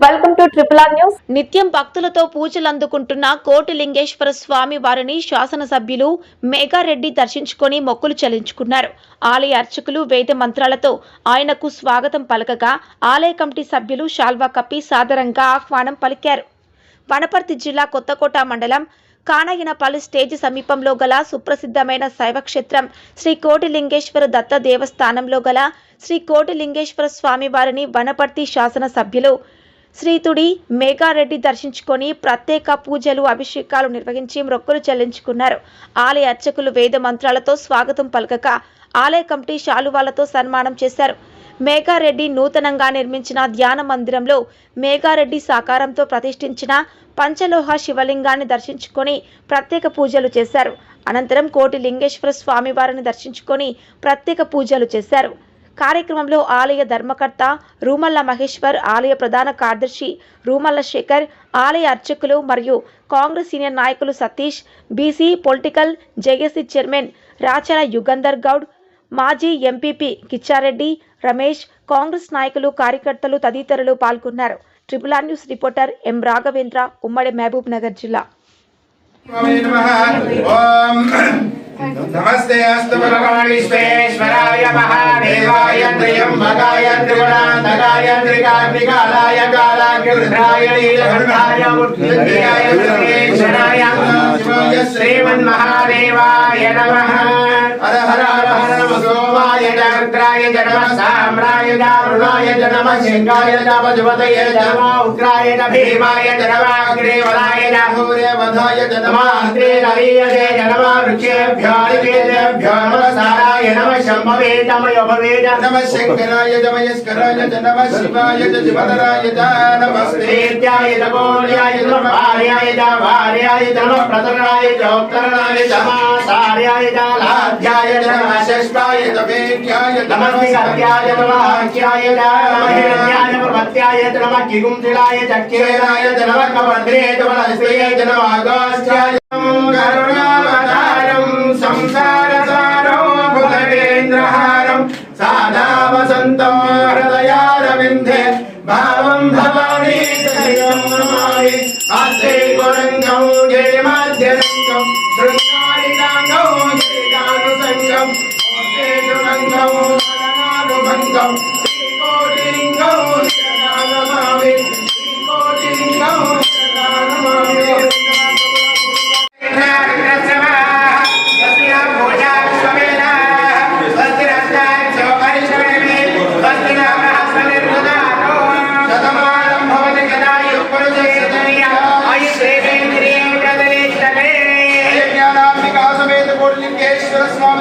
Triple R news. నిత్యం భక్తులతో పూజలు అందుకుంటున్న కోటిలింగేశ్వర స్వామి వారిని శాసనసభ్యులు మేఘారెడ్డి దర్శించుకొని మొక్కులు చెల్లించుకున్నారు. ఆలయ అర్చకులు వేద మంత్రాలతో ఆయనకు స్వాగతం పలకగా ఆలయ కమిటీ సభ్యులు శాల్వా కప్పి సాదరంగా ఆహ్వానం పలికారు. వనపర్తి జిల్లా కొత్తకోట మండలం కానయ్యనపల్లి స్టేజ్ సమీపంలో గల సుప్రసిద్ధమైన శైవక్షేత్రం శ్రీ కోటిలింగేశ్వర దత్త దేవస్థానంలో గల శ్రీ కోటిలింగేశ్వర స్వామి వారిని వనపర్తి శాసన సభ్యులు శ్రీతుడి మేఘారెడ్డి దర్శించుకొని ప్రత్యేక పూజలు అభిషేకాలు నిర్వహించి మొక్కులు చెల్లించుకున్నారు. ఆలయ అర్చకులు వేద మంత్రాలతో స్వాగతం పలకక ఆలయ కమిటీ శాలువాలతో సన్మానం చేశారు. మేఘారెడ్డి నూతనంగా నిర్మించిన ధ్యాన మందిరంలో మేఘారెడ్డి సాకారంతో ప్రతిష్ఠించిన పంచలోహ శివలింగాన్ని దర్శించుకొని ప్రత్యేక పూజలు చేశారు. అనంతరం కోటి లింగేశ్వర స్వామివారిని దర్శించుకొని ప్రత్యేక పూజలు చేశారు. కార్యక్రమంలో ఆలయ ధర్మకర్త రూమల్ల మహేశ్వర్ ఆలయ ప్రధాన కార్యదర్శి రూమల్ల శేఖర్ ఆలయ అర్చకులు మరియు కాంగ్రెస్ సీనియర్ నాయకులు Satish BC political JAC chairman Rachala Yugandhar Goud మాజీ ఎంపీపీ కిచ్చారెడ్డి రమేష్ కాంగ్రెస్ నాయకులు కార్యకర్తలు తదితరులు పాల్గొన్నారు. Triple R news reporter M Raghavendra ఉమ్మడి మహబూబ్ నగర్ జిల్లా. ఓం ఓం నమస్తే అస్తు భగవాన్ విశ్వేశ్వరాయ మహాదేవాయ త్రయంబకాయ త్రిగుణాంతకాయ త్రికాగ్నికాలాయ కాలాగ్నిరుద్రాయ నీలకంఠాయ మృత్యుంజయాయ సర్వేశ్వరాయ శ్రీమన్మహాదేవాయ నమః హర హర హర హర నమ సోమాయ చక్రాయ చ నమ సామ్రాయ చ అరుణాయ చ నమ శంకాయ చ పశుపతయ చ నమ ఉగ్రాయ చ భీమాయ చ నమ అగ్రేవలాయ చ వధాయ నమ అగ్రే రవీయతే చ నమ వృక్షేభ్యో నికేతేభ్యో నమ సారాయ నమ శంభవే తమయ భవే చ నమ శంకరాయ జమయస్కరాయ చ నమ శివాయ చ శివధరాయ చ నమస్తే. శ్రీత్యాయ చ గోర్యాయ చ నమ భార్యాయ చ భార్యాయ చ నమ ప్రతరణాయ చ ఉత్తరణాయ చ మాసార్యాయ చ లాధ్యాయ చ నమ శష్టాయ చ వేద్యాయ చ నమస్తి సత్యాయ చ మహాఖ్యాయ చ నమ హిరణ్యాయ ప్రపత్యాయ చ నమ కిగుంసిలాయ చ కిరణాయ చ నమ కపద్రే చ వనస్పేయ చ నమ ఆగాస్యాయ కరుణావతారం సంసారసారం భుజగేంద్రహారం సాదా